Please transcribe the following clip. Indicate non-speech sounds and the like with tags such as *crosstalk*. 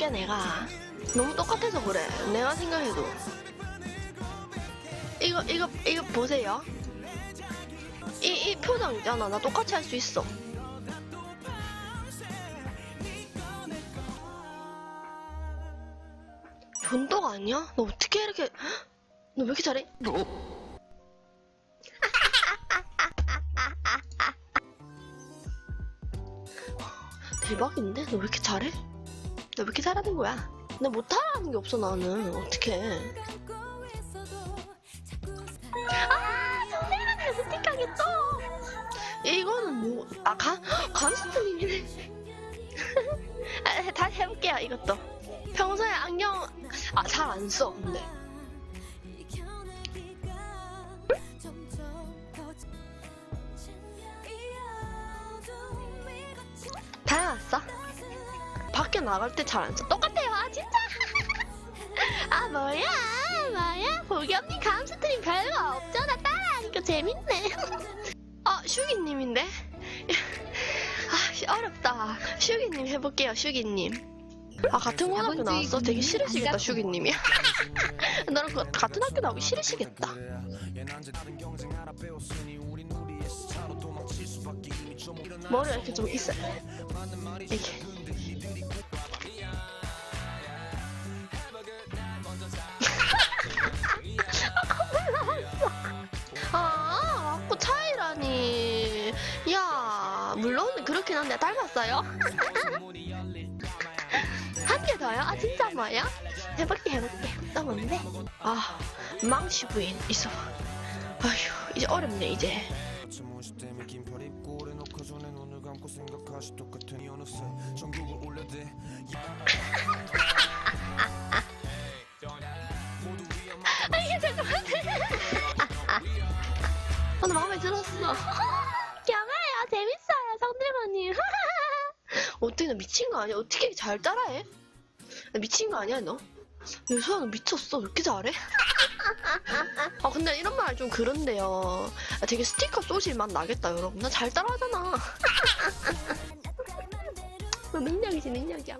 해볼게 내가 너무 똑같아서 그래 내가 생각해도 이거 이거 이거 보세요 이, 이 표정 있잖아 나 똑같이 할 수 있어 변도가 아니야? 너 어떻게 이렇게 너 왜 이렇게 잘해? *laughs* 대박인데? 너 왜 이렇게 잘해? 너 왜 이렇게 잘하는 거야? 나 못하라는 게 없어 나는. 어떡해. 아 선생님한테 스틱하겠어. 이거는 뭐아 감스트님이네. *laughs* 아, 다시 해볼게요 이것도. 평소에 안경 아 잘 안 써 근데 밖에 나갈 때 잘 안 써. 똑같아요. 아, 진짜. *laughs* 아, 뭐야. 뭐야. 보기 언니 감스트림 별거 없잖아. 따라하니까 재밌네. *laughs* *laughs* 아, 슈기님인데? 아, 씨, 어렵다. 슈기님 해볼게요, 슈기님. 아, 같은 고등학교 나왔어? 되게 싫으시겠다, 슈기님이. 너랑 그- 같은 학교 나오기 싫으시겠다. 머리가 이렇게 좀 있어요. 이렇게. 물론 그렇긴 한데 닮았어요? *laughs* 한 개 더요? 아, 진짜 뭐야? 해볼게, 해볼게. 또 뭔데? 아, 망치 부인 있어. 아휴, 이제 어렵네, 이제. 무시 때문에 긴팔 입고 오래 녹화 전에 눈을 감고 생각하시 똑같은 이 어느새 전국을 올려대 아, 이게 잠깐만요. 오늘 *laughs* 마음에 들었어. *laughs* 영화예요. 재밌어요. 성들머님. 어떻게 너 미친 거 아니야? 어떻게 잘 따라해? 나 미친 거 아니야 너? 유수아 너 미쳤어. 왜 이렇게 잘해? *laughs* 아 근데 이런 말 좀 그런데요. 아, 되게 스티커 쏘실 맛 나겠다 여러분. 나 잘 따라하잖아. 너 *laughs* 능력이지 능력이야.